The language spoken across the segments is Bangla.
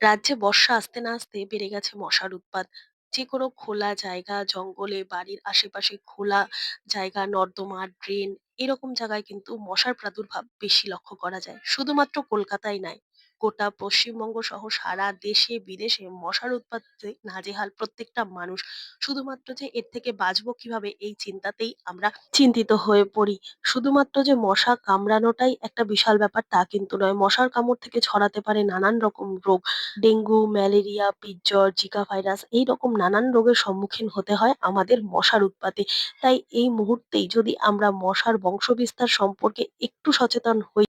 রাজ্যে বর্ষা আসতে না আসতে বেড়ে গেছে মশার উৎপাত। যেকোনো খোলা জায়গা, জঙ্গলে, বাড়ির আশেপাশে খোলা জায়গা, নর্দমা, ড্রেন এরকম জায়গায় কিন্তু মশার প্রাদুর্ভাব বেশি লক্ষ্য করা যায়। শুধুমাত্র কলকাতায় নয়, গোটা পশ্চিমবঙ্গ সহ সারা দেশে বিদেশে মশার উৎপাতে নাজেহাল প্রত্যেকটা মানুষ। শুধুমাত্র যে এর থেকে বাঁচবো কীভাবে এই চিন্তাতেই আমরা চিন্তিত হয়ে পড়ি। শুধুমাত্র যে মশা কামড়ানোটাই একটা বিশাল ব্যাপার তা কিন্তু নয়। মশার কামড় থেকে ছড়াতে পারে নানান রকম রোগ। ডেঙ্গু, ম্যালেরিয়া, পিৎজর, জিকা ভাইরাস এইরকম নানান রোগের সম্মুখীন হতে হয় আমাদের মশার উৎপাতে। তাই এই মুহূর্তেই যদি আমরা মশার বংশবিস্তার সম্পর্কে একটু সচেতন হই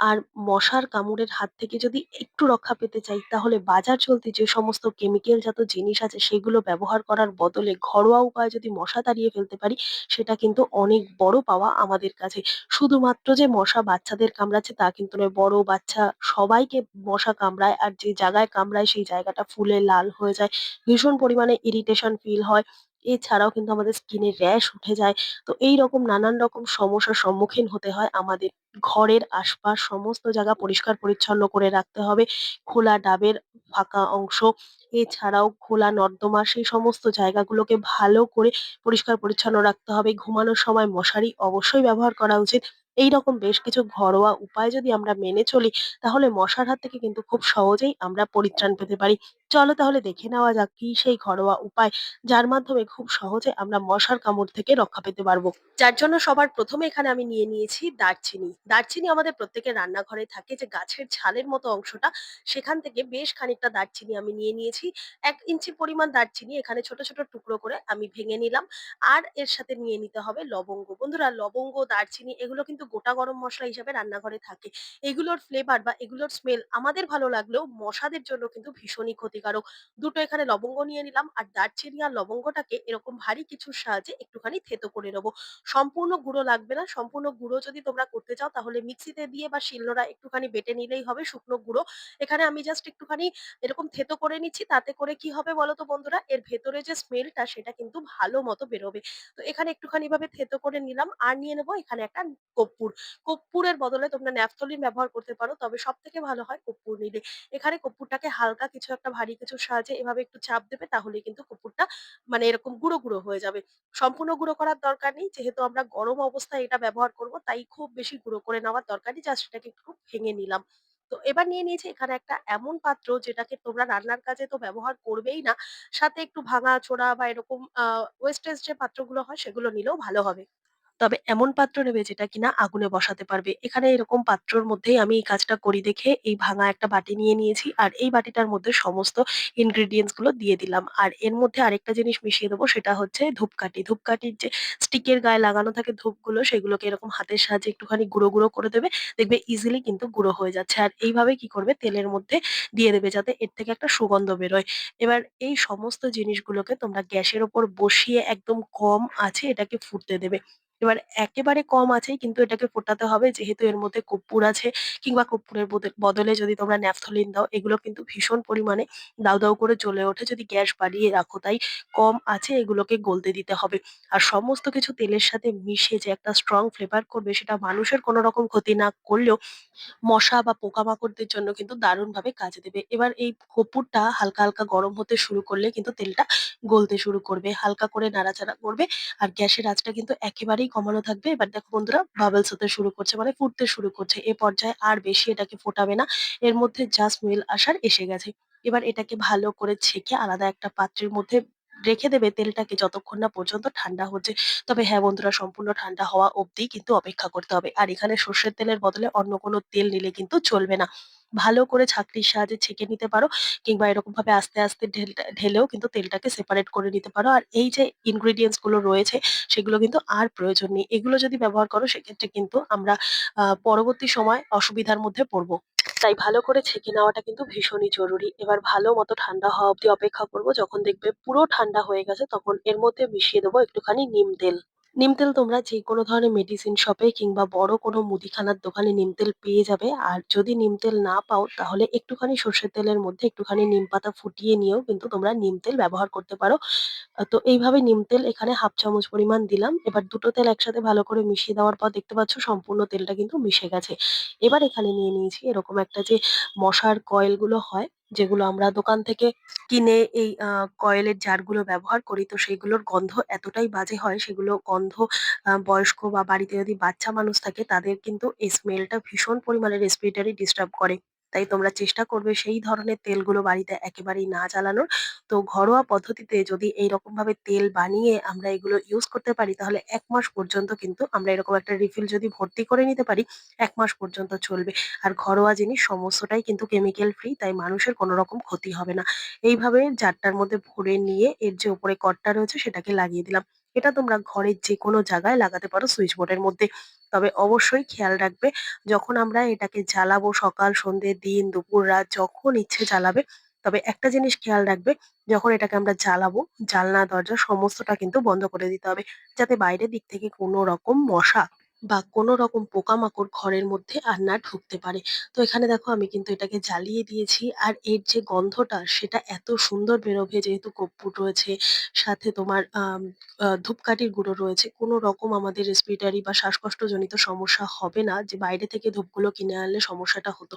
আর মশার কামড়ের হাত থেকে যদি একটু রক্ষা পেতে চাই তাহলে বাজার চলতি যে সমস্ত কেমিক্যাল জাত জিনিস আছে সেগুলো ব্যবহার করার বদলে ঘরোয়া উপায়ে যদি মশা তাড়িয়ে ফেলতে পারি সেটা কিন্তু অনেক বড় পাওয়া আমাদের কাছে। শুধুমাত্র যে মশা বাচ্চাদের কামড়াচ্ছে তা কিন্তু নয়, বড় বাচ্চা সবাইকে মশা কামড়ায় আর যে জায়গায় কামড়ায় সেই জায়গাটা ফুলে লাল হয়ে যায়। ভীষণ পরিমাণে ইরিটেশন ফিল হয়। এছাড়াও কিন্তু আমাদের স্কিনে র‍্যাশ উঠে যায়। তো এইরকম নানান রকম সমস্যার সম্মুখীন হতে হয় আমাদের। ঘরের আশপাশ সমস্ত জায়গা পরিষ্কার পরিচ্ছন্ন করে রাখতে হবে। খোলা ডাবের ফাঁকা অংশ, এছাড়াও খোলা নর্দমা সেই সমস্ত জায়গাগুলোকে ভালো করে পরিষ্কার পরিচ্ছন্ন রাখতে হবে। ঘুমানোর সময় মশারি অবশ্যই ব্যবহার করা উচিত। এইরকম বেশ কিছু ঘরোয়া উপায় যদি আমরা মেনে চলি তাহলে মশার হাত থেকে কিন্তু খুব সহজেই আমরা পরিত্রাণ পেতে পারি। চলো তাহলে দেখে নেওয়া যাক কি সেই ঘরোয়া উপায় যার মাধ্যমে খুব সহজে আমরা মশার কামড় থেকে রক্ষা পেতে পারব। যার জন্য সবার প্রথমে এখানে আমি নিয়ে নিয়েছি দারচিনি। দারচিনি আমাদের প্রত্যেকের রান্নাঘরে থাকে যে গাছের ছালের মতো অংশটা, সেখান থেকে বেশ খানিকটা দারচিনি আমি নিয়ে নিয়েছি। এক ইঞ্চি পরিমাণ দারচিনি এখানে ছোট, ছোট টুকরো করে আমি ভেঙে নিলাম। আর এর সাথে নিয়ে নিতে হবে লবঙ্গ। বন্ধুরা লবঙ্গ, দারচিনি এগুলো কিন্তু গোটা গরম মশলা হিসাবে রান্নাঘরে থাকে। এগুলোর ফ্লেভার বা এগুলোর স্মেল আমাদের ভালো লাগলেও মশাদের জন্য কিন্তু ভীষণই ক্ষতিকারক। দুটো এখানে লবঙ্গ নিয়ে নিলাম, আর দারচিনি আর লবঙ্গটাকে এরকম ভারী কিছুর সাহায্যে একটুখানি থেতো করে নেব। সম্পূর্ণ গুঁড়ো লাগবে না। সম্পূর্ণ গুঁড়ো যদি তোমরা করতে চাও তাহলে মিক্সিতে দিয়ে বা শিলনোড়ায় একটুখানি বেটে নিলেই হবে শুকনো গুঁড়ো। এখানে আমি জাস্ট একটুখানি এরকম থেতো করে নিচ্ছি। তাতে করে কি হবে বলো তো বন্ধুরা? এর ভেতরে যে স্মেলটা সেটা কিন্তু ভালো মতো বেরোবে। তো এখানে একটুখানি ভাবে থেতো করে নিলাম। আর নিয়ে নেব এখানে একটা কর্পূর। কর্পূরের বদলে তোমরা ন্যাপথলিন ব্যবহার করতে পারো। তবে সব থেকে ভালো হয় কর্পূর নিলে। এখানে কর্পূরটাকে হালকা কিছু একটা ভারী কিছুর সাহায্যে এভাবে একটু চাপ দেবে তাহলে কিন্তু কর্পূরটা মানে এরকম গুঁড়ো, গুঁড়ো হয়ে যাবে। সম্পূর্ণ গুঁড়ো করার দরকার নেই। যেহেতু আমরা গরম অবস্থায় এটা ব্যবহার করব তাই খুব বেশি গুঁড়ো করে নেওয়ার দরকার নেই। জাস্ট এটাকে একটু ভেঙে নিলাম। তো এবার নিয়ে নিয়েছি এখানে একটা এমন পাত্র যেটাকে তোমরা রান্নার কাজে তো ব্যবহার করবেই না। সাথে একটু ভাঙাচোরা বা এরকম ওয়েস্টেজ যে পাত্রগুলো হয় সেগুলো নিলেও ভালো হবে। তবে এমন পাত্র নেবে যেটা কিনা আগুনে বসাতে পারবে। এখানে এরকম পাত্রর মধ্যেই আমি এই কাজটা করি দেখে এই ভাঙা একটা বাটি নিয়ে নিয়েছি। আর এই বাটিটার মধ্যে সমস্ত ingredients গুলো দিয়ে দিলাম। আর এর মধ্যে আরেকটা জিনিস মিশিয়ে দেবো সেটা হচ্ছে ধূপকাঠি। ধূপকাঠির যে স্টিকের গায়ে লাগানো থাকে ধূপগুলো সেগুলোকে এরকম হাতের সাহায্যে একটুখানি গুঁড়ো, গুঁড়ো করে দেবে। দেখবে ইজিলি কিন্তু গুঁড়ো হয়ে যাচ্ছে। আর এইভাবে কি করবে তেলের মধ্যে দিয়ে দেবে যাতে এর থেকে একটা সুগন্ধ বেরোয়। এবার এই সমস্ত জিনিসগুলোকে তোমরা গ্যাসের ওপর বসিয়ে একদম কম আছে এটাকে ফুটতে দেবে। এবার একেবারে কম আঁচেই কিন্তু এটাকে ফোটাতে হবে যেহেতু এর মধ্যে কর্পূর আছে কিংবা কর্পূরের বদে বদলে যদি তোমরা ন্যাপথলিন দাও এগুলো কিন্তু ভীষণ পরিমাণে দাউ, দাউ করে জ্বলে ওঠে যদি গ্যাস বাড়িয়ে রাখো। তাই কম আছে এগুলোকে গলতে দিতে হবে। আর সমস্ত কিছু তেলের সাথে মিশে যে একটা স্ট্রং ফ্লেভার করবে সেটা মানুষের কোনো রকম ক্ষতি না করলেও মশা বা পোকামাকড়দের জন্য কিন্তু দারুণভাবে কাজে দেবে। এবার এই কর্পূরটা হালকা, হালকা গরম হতে শুরু করলে কিন্তু তেলটা গলতে শুরু করবে। হালকা করে নাড়াচাড়া করবে আর গ্যাসের আঁচটা কিন্তু একেবারেই কমানো থাকবে। এবার দেখো বন্ধুরা বাবলস হতে শুরু করছে মানে ফুটতে শুরু করছে। এ পর্যায়ে আর বেশি এটাকে ফোটাবে না। এর মধ্যে জাস্ট মিল আসার এসে গেছে। এবার এটাকে ভালো করে ছেঁকে আলাদা একটা পাত্রের মধ্যে রেখে দেবে তেলটাকে যতক্ষণ না পর্যন্ত ঠান্ডা হচ্ছে। তবে হ্যাঁ বন্ধুরা সম্পূর্ণ ঠান্ডা হওয়া অবধি কিন্তু অপেক্ষা করতে হবে। আর এখানে সর্ষের তেলের বদলে অন্য কোনো তেল নিলে কিন্তু চলবে না। ভালো করে ছাঁকনির সাহায্যে ছেঁকে নিতে পারো কিংবা এরকম ভাবে আস্তে, আস্তে ঢেলেও কিন্তু তেলটাকে সেপারেট করে নিতে পারো। আর এই যে ingredients গুলো রয়েছে সেগুলো কিন্তু আর প্রয়োজন নেই। এগুলো যদি ব্যবহার করো সেক্ষেত্রে কিন্তু আমরা পরবর্তী সময় অসুবিধার মধ্যে পড়ব। তাই ভালো করে ছেঁকে নেওয়াটা কিন্তু ভীষণই জরুরি। এবার ভালো মতো ঠান্ডা হওয়া অবধি অপেক্ষা করব। যখন দেখবে পুরো ঠান্ডা হয়ে গেছে, তখন এর মধ্যে মিশিয়ে দেবো একটুখানি নিম তেল। নিম তেল তোমরা যেকোনো ধরনের মেডিসিন শপে কিংবা বড় কোনো মুদিখানার দোকানে নিম তেল পেয়ে যাবে। আর যদি নিম তেল না পাও, তাহলে একটুখানি সর্ষের তেলের মধ্যে একটুখানি নিম পাতা ফুটিয়ে নিয়েও কিন্তু তোমরা নিম তেল ব্যবহার করতে পারো। তো এইভাবে নিম তেল এখানে 1/2 চামচ পরিমাণ দিলাম। এবার দুটো তেল একসাথে ভালো করে মিশিয়ে দেওয়ার পর দেখতে পাচ্ছ সম্পূর্ণ তেলটা কিন্তু মিশে গেছে। এবার এখানে নিয়ে নিয়েছি এরকম একটা যে মশার কয়েলগুলো হয় যেগুলো আমরা দোকান থেকে কিনে এই কয়েলের জারগুলো ব্যবহার করি। তো সেগুলোর গন্ধ এতটাই বাজে হয়, সেগুলো গন্ধ বয়স্ক বা বাড়িতে যদি বাচ্চা মানুষ থাকে, তাদের কিন্তু এই স্মেলটা ভীষণ পরিমাণে রেসপিরেটারি ডিস্টার্ব করে। তাই তোমরা চেষ্টা করবে সেই ধরনের তেলগুলো বাড়িতে একেবারেই না জ্বালানোর। তো ঘরোয়া পদ্ধতিতে যদি এইরকমভাবে তেল বানিয়ে আমরা এগুলো ইউজ করতে পারি, তাহলে এক মাস পর্যন্ত কিন্তু আমরা এরকম একটা রিফিল যদি ভর্তি করে নিতে পারি, এক মাস পর্যন্ত চলবে। আর ঘরোয়া জিনিস সমস্তটাই কিন্তু কেমিক্যাল ফ্রি তাই মানুষের কোনো রকম ক্ষতি হবে না। এইভাবে জারটার মধ্যে ভরে নিয়ে এর যে উপরে কর্ডটা রয়েছে, সেটাকে লাগিয়ে দিলাম। এটা তোমরা ঘরের যে কোনো জায়গায় লাগাতে পারো সুইচ বোর্ডের মধ্যে। তবে অবশ্যই খেয়াল রাখবে যখন আমরা এটাকে জ্বালাবো সকাল, সন্ধ্যে, দিন, দুপুর, রাত যখন ইচ্ছে জ্বালাবে। তবে একটা জিনিস খেয়াল রাখবে যখন এটাকে আমরা জ্বালাবো জানলা দরজা সমস্তটা কিন্তু বন্ধ করে দিতে হবে। যাতে বাইরের দিক থেকে কোনো রকম মশা বা কোনো রকম পোকামাকড় ঘরের মধ্যে আর না ঢুকতে পারে। তো এখানে দেখো আমি কিন্তু এটাকে জ্বালিয়ে দিয়েছি। আর এর যে গন্ধটা সেটা এত সুন্দর বেরোবে যেহেতু কর্পূর রয়েছে, সাথে তোমার ধূপকাঠির গুঁড়ো রয়েছে। কোনো রকম আমাদের রেসপিরেটরি বা শ্বাসকষ্টজনিত সমস্যা হবে না যে বাইরে থেকে ধূপগুলো কিনে আনলে সমস্যাটা হতো।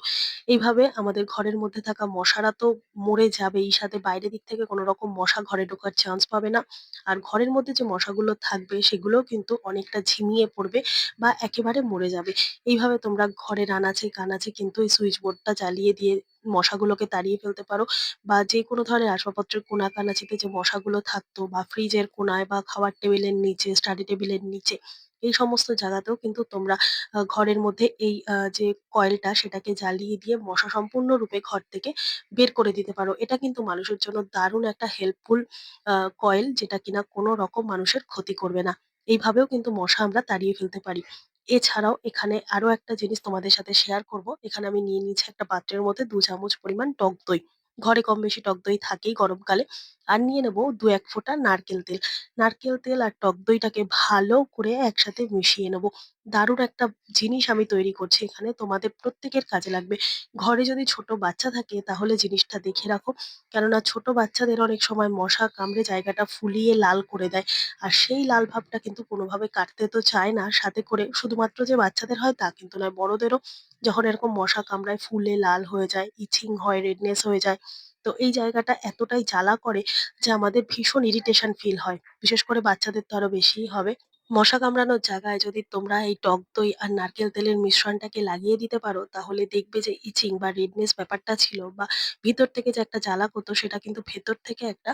এইভাবে আমাদের ঘরের মধ্যে থাকা মশারা তো মরে যাবেই, সাথে বাইরে দিক থেকে কোনো রকম মশা ঘরে ঢোকার চান্স পাবে না। আর ঘরের মধ্যে যে মশাগুলো থাকবে সেগুলোও কিন্তু অনেকটা ঝিমিয়ে পড়বে বা একেবারে মরে যাবে। এইভাবে তোমরা ঘরের আনাচে-কানাচে কিন্তু এই সুইচ বোর্ডটা জ্বালিয়ে দিয়ে মশাগুলোকে তাড়িয়ে ফেলতে পারো বা যেকোনো ধরনের আসবাবপত্রের কোণা-কানাচিতে যে মশাগুলো থাকতো বা ফ্রিজের কোণায় বা খাওয়ার টেবিলের নিচে, স্টাডি টেবিলের নিচে এই সমস্ত জায়গাতেও কিন্তু তোমরা ঘরের মধ্যে এই যে কয়েলটা সেটাকে জ্বালিয়ে দিয়ে মশা সম্পূর্ণরূপে ঘর থেকে বের করে দিতে পারো। এটা কিন্তু মানুষের জন্য দারুণ একটা হেল্পফুল কয়েল যেটা কিনা কোনো রকম মানুষের ক্ষতি করবে না। এইভাবেও কিন্তু মশা আমরা তাড়িয়ে ফেলতে পারি। এছাড়াও এখানে আরও একটা জিনিস তোমাদের সাথে শেয়ার করব। এখানে আমি নিয়ে নিয়েছি একটা পাত্রের মধ্যে দু চামচ পরিমাণ টক দই। ঘরে কম বেশি টক দই থাকেই গরমকালে। আর নিয়ে নেব ২-১ ফোঁটা নারকেল তেল। নারকেল তেল আর টক দইটাকে ভালো করে একসাথে মিশিয়ে নেব। দারুণ একটা জিনিস আমি তৈরি করছি এখানে তোমাদের প্রত্যেকের কাজে লাগবে। ঘরে যদি ছোট বাচ্চা থাকে তাহলে জিনিসটা দেখে রাখো। কেননা ছোট বাচ্চাদের অনেক সময় মশা কামড়ে জায়গাটা ফুলিয়ে লাল করে দেয়। আর সেই লাল ভাবটা কিন্তু কোনোভাবে কাটতে তো চায় না। সাথে করে শুধুমাত্র যে বাচ্চাদের হয় তা কিন্তু নয়, বড়দেরও যখন এরকম মশা কামড়ায় ফুলে লাল হয়ে যায়, ইচিং হয়, রেডনেস হয়ে যায়। তো এই জায়গাটা এতটাই জ্বালা করে যে আমাদের ভীষণ ইরিটেশন ফিল হয়। বিশেষ করে বাচ্চাদের তো আরও বেশিই হবে। মশা কামড়ানোর জায়গায় যদি তোমরা এই টক দই আর নারকেল তেলের মিশ্রণটাকে লাগিয়ে দিতে পারো তাহলে দেখবে যে ইচিং বা রেডনেস ব্যাপারটা ছিল বা ভিতর থেকে যে একটা জ্বালা করতো সেটা কিন্তু ভেতর থেকে একটা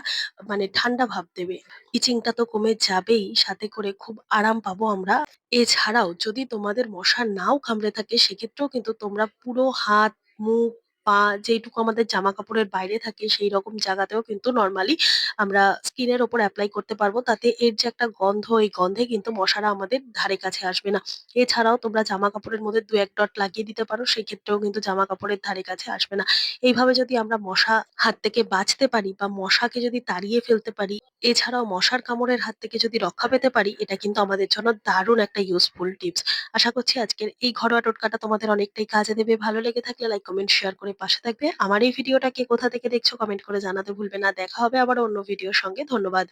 মানে ঠান্ডা ভাব দেবে। ইচিংটা তো কমে যাবেই, সাথে করে খুব আরাম পাবো আমরা। এছাড়াও যদি তোমাদের মশা নাও কামড়ে থাকে সেক্ষেত্রেও কিন্তু তোমরা পুরো হাত, মুখ, পা যেটুকু আমাদের জামা কাপড়ের বাইরে থাকে সেইরকম জায়গাতেও কিন্তু নরমালি আমরা স্কিনের ওপর অ্যাপ্লাই করতে পারব। তাতে এর যে একটা গন্ধ, এই গন্ধে কিন্তু মশারা আমাদের ধারে কাছে আসবে না। এছাড়াও তোমরা জামা কাপড়ের মধ্যে ২-১ ডট লাগিয়ে দিতে পারো। সেক্ষেত্রেও কিন্তু জামা কাপড়ের ধারে কাছে আসবে না। এইভাবে যদি আমরা মশা হাত থেকে বাঁচতে পারি বা মশাকে যদি তাড়িয়ে ফেলতে পারি, এছাড়াও মশার কামড়ের হাত থেকে যদি রক্ষা পেতে পারি, এটা কিন্তু আমাদের জন্য দারুণ একটা ইউজফুল টিপস। আশা করছি আজকের এই ঘরোয়া টোটকাটা তোমাদের অনেকটাই কাজে দেবে। ভালো লেগে থাকলে লাইক, কমেন্ট, শেয়ার করে পাশে থাকবে। আমার এই ভিডিওটাকে কোথা থেকে দেখছ কমেন্ট করে জানাতে ভুলবে না। দেখা হবে আবার অন্য ভিডিওর সঙ্গে। ধন্যবাদ।